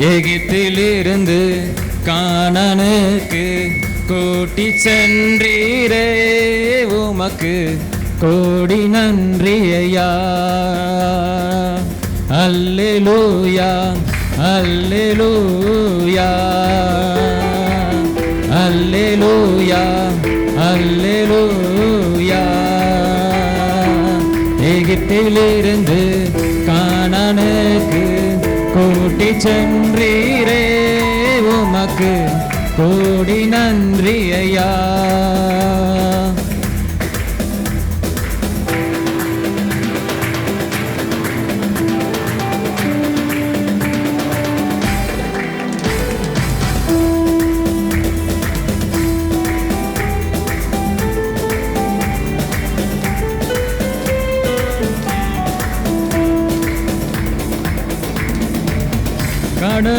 எகிப்திலிருந்து காணனுக்கு கூட்டி சென்றீரே உமக்கு கோடி நன்றியா அல்லூயா அல்லூயா அல்லூயா அல்லூயா எகிப்திலிருந்து காணனுக்கு கூட்டி சென்றீரே உமக்கு கோடி நன்றி ஐயா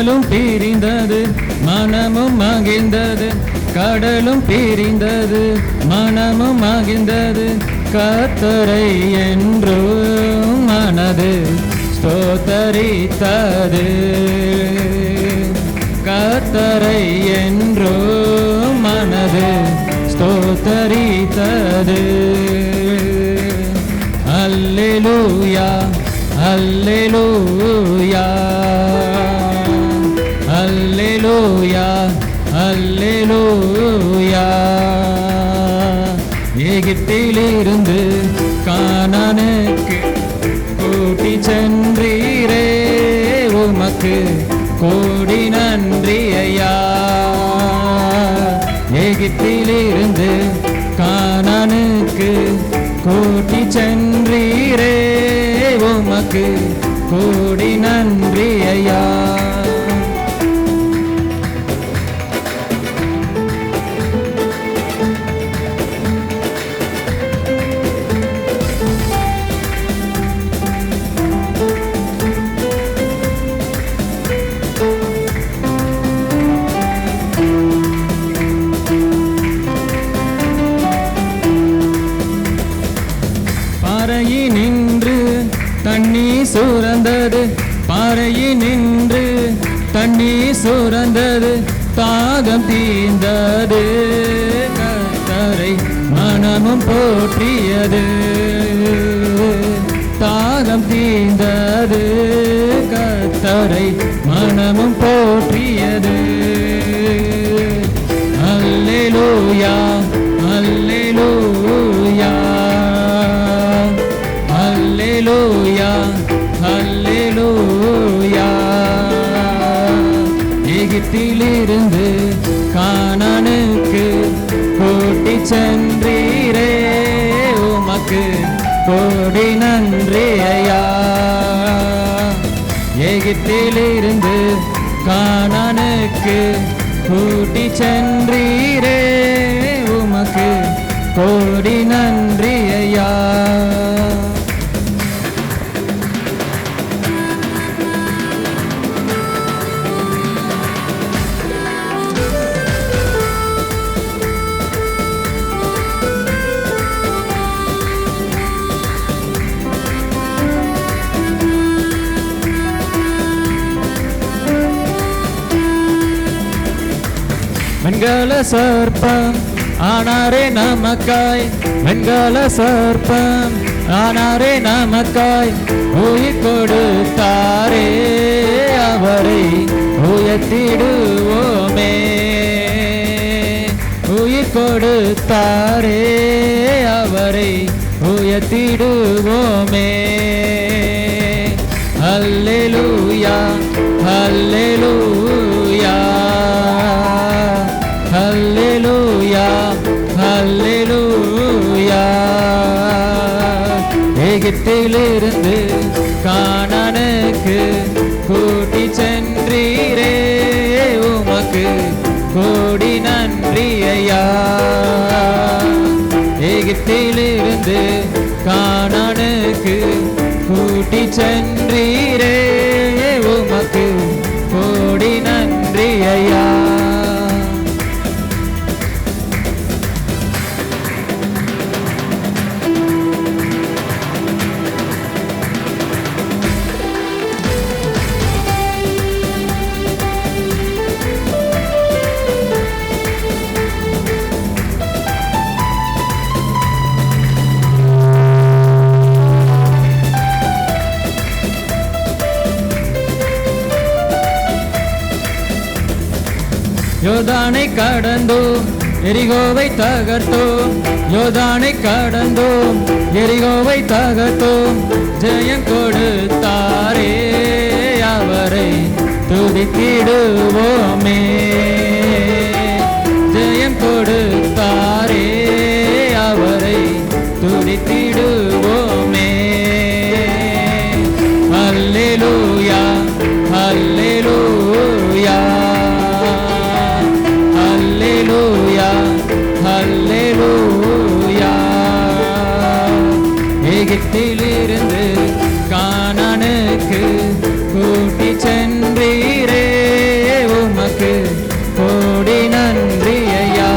கடலும் பிரிந்தது மனமும் மகிழ்ந்தது. கடலும் பிரிந்தது மனமும் மகிழ்ந்தது. கத்தரை என்றும் மனது ஸ்தோத்தரித்தது. கத்தரை என்றும் மனது ஸ்தோத்தரித்தது. அல்லேலூயா அல்லேலூயா. அல்லேலூயா அல்லேலூயா எகிப்திலிருந்து காணனுக்கு கூட்டி சென்றீரே உமக்கு கோடி நன்றி ஐயா எகிப்திலிருந்து காணனுக்கு கூட்டி சென்றீரே உமக்கு கோடி நன்றி ஐயா தண்ணி சுரந்தது. பாறையில் நின்று தண்ணி சுரந்தது. தாகம் தீர்ந்தது. கத்தரை மனமும் போற்றியது. தாகம் தீர்ந்தது. கத்தரை மனமும் போற்றியது. அல்லேலூயா. கானானுக்கு கூட்டி சென்றீரே உமக்கு கோடி நன்றி ஐயா எகிப்திலிருந்து கானானுக்கு கூட்டி சென்றீரே உமக்கு கோடி நன்றி. வெண்கல சர்ப்பம் ஆனாரே நமக்காய். வெண்கல சர்ப்பம் ஆனாரே நமக்காய். உயிர் கொடுத்தாரே அவரை உயர்த்திடுவோமே. உயிர் கொடுத்தாரே அவரை உயர்த்திடுவோமே. அல்லேலூயா அல்லேலூயா எகிப்திலிருந்து காணனுக்கு கூட்டி சென்றீரே. உமக்கு கோடி நன்றி ஐயா எகிப்திலிருந்து காணனுக்கு கூட்டி சென்றீரே. யோதானை கடந்தோம் எரிகோவை தகர்த்தோம். யோதானை கடந்தோம் எரிகோவை தகர்த்தோம். ஜெயம் கொடுத்தாரே அவரை துதித்திடுவோமே. ஜெயம் கொடுத்தாரே அவரை துதித்திடுவோமே. அல்லேலூயா. எகிப்திலிருந்து காணனுக்கு கூட்டி சென்றீரே உமக்கு கோடி நன்றி ஐயா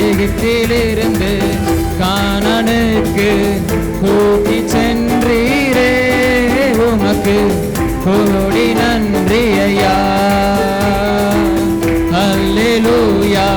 எகிப்திலிருந்து காணனுக்கு கூட்டி சென்றீரே உமக்கு கோடி நன்றி ஐயா ஹல்லேலூயா